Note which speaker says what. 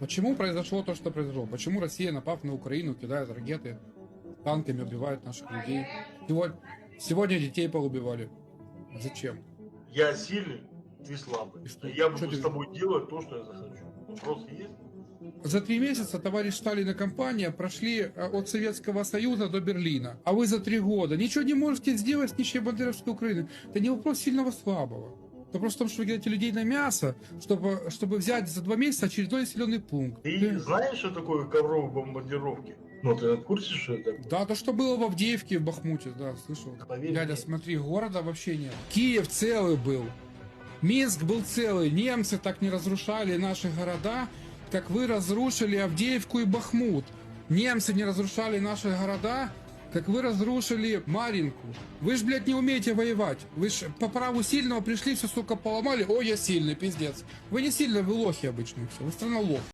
Speaker 1: Почему произошло то, что произошло? Почему Россия, напав на Украину, кидает ракеты, танками убивает наших людей? Сегодня, сегодня детей поубивали. Зачем?
Speaker 2: Я сильный, ты слабый.
Speaker 1: И что?
Speaker 2: Я
Speaker 1: Что
Speaker 2: буду
Speaker 1: ты-
Speaker 2: с тобой делать то, что я захочу. Вопрос есть?
Speaker 1: За три месяца товарищ Сталин и компания прошли э, от Советского Союза до Берлина. А вы за три года ничего не можете сделать с нищей бандеровской Украины. Это не вопрос сильного слабого. Это просто в том, что вы кидаете людей на мясо, чтобы, чтобы взять за два месяца очередной населенный пункт.
Speaker 2: Ты
Speaker 1: Ты-
Speaker 2: знаешь, что такое ковровые бомбардировки? Ну, ты в курсе, что это?
Speaker 1: Да, то, что было в Авдеевке, в Бахмуте, да, слышал.
Speaker 2: Поверь
Speaker 1: Дядя,
Speaker 2: мне.
Speaker 1: смотри, города вообще нет. Киев целый был. Минск был целый. Немцы так не разрушали наши города, как вы разрушили Авдеевку и Бахмут. Немцы не разрушали наши города, как вы разрушили Маринку. Вы ж, блядь, не умеете воевать. Вы ж по праву сильного пришли, все, сука, поломали. Ой, я сильный, пиздец. Вы не сильные, вы лохи обычные, все. Вы страна лох.